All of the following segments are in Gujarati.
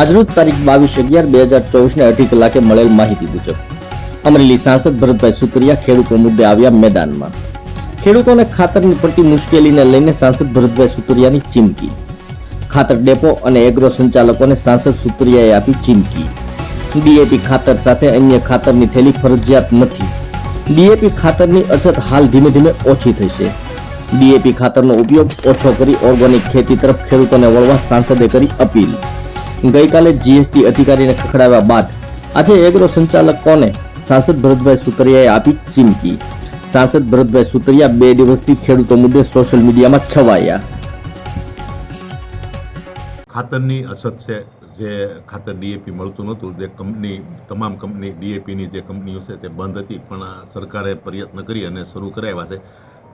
આજરોજ તારીખ બાવીસ અગિયાર બે હજાર ચોવીસને અઢી કલાકે મળેલ માહિતી મુજબ અમરેલી સાંસદ ભરતભાઈ સુતરિયા ખેડૂતો મુદ્દે આવ્યા મેદાનમાં. ખેડૂતોને ખાતરની પડતી મુશ્કેલીને લઈને સાંસદ ભરતભાઈ સુતરિયાની ચીમકી. ખાતર ડેપો અને એગ્રો સંચાલકોને સાંસદ સુતરિયાએ આપી ચીમકી. ડીએપી ખાતર સાથે અન્ય ખાતરની થેલી ફરજિયાત નથી. ડીએપી ખાતરની અછત હાલ ધીમે ધીમે ઓછી થશે ડીએપી ખાતરનો ઉપયોગ ઓછો કરી ઓર્ગેનિક ખેતી તરફ ખેડૂતોને વળવા સાંસદે કરી અપીલ. ગઈકાલે જીએસટી અધિકારીને ખખડાવ્યા બાદ આજે એગ્રો સંચાલકોને સાંસદ ભરતભાઈ સુતરિયાએ આપી ચીમકી. સાંસદ ભરતભાઈ સુતરિયા બે દિવસથી ખેડૂતો મુદ્દે સોશિયલ મીડિયામાં છવાયા. ખાતરની અછત છે, જે ખાતર ડીએપી મળતું નહોતું, જે કંપની, તમામ કંપની ડીએપીની જે કંપનીઓ છે તે બંધ હતી, પણ સરકારે પ્રયત્ન કરી અને શરૂ કરાવ્યા છે.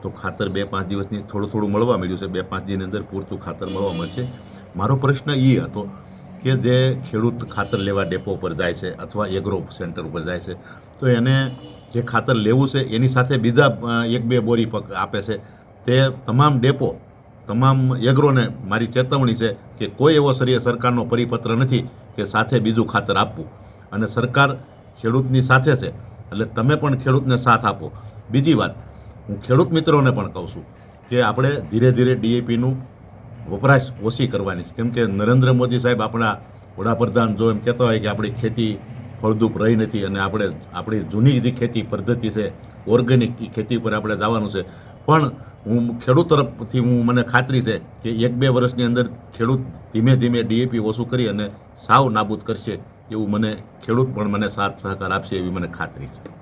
તો ખાતર બે પાંચ દિવસની થોડું થોડું મળવા મળ્યું છે, બે પાંચ દિનની અંદર પૂરતું ખાતર મળવા મળશે. મારો પ્રશ્ન એ હતો કે જે ખેડૂત ખાતર લેવા ડેપો પર જાય છે અથવા એગ્રો સેન્ટર ઉપર જાય છે, તો એને જે ખાતર લેવું છે એની સાથે બીજા એક બે બોરી પક આપે છે. તે તમામ ડેપો, તમામ એગ્રોને મારી ચેતવણી છે કે કોઈ એવો સરી સરકારનો પરિપત્ર નથી કે સાથે બીજું ખાતર આપવું. અને સરકાર ખેડૂતની સાથે છે, એટલે તમે પણ ખેડૂતને સાથ આપો. બીજી વાત, હું ખેડૂત મિત્રોને પણ કહું છું કે આપણે ધીરે ધીરે ડીએપીનું વપરાશ ઓછી કરવાની છે. કેમ કે નરેન્દ્ર મોદી સાહેબ આપણા વડાપ્રધાન જો એમ કહેતા હોય કે આપણી ખેતી ફળદ્રુપ રહી નથી અને આપણે આપણી જૂની જે ખેતી પદ્ધતિ છે, ઓર્ગેનિક ખેતી ઉપર આપણે જવાનું છે. પણ હું ખેડૂત તરફથી હું મને ખાતરી છે કે એક બે વર્ષની અંદર ખેડૂત ધીમે ધીમે ડીએપી ઓછું કરી અને સાવ નાબૂદ કરશે એવું મને ખેડૂત પણ મને સાથ સહકાર આપશે એવી મને ખાતરી છે.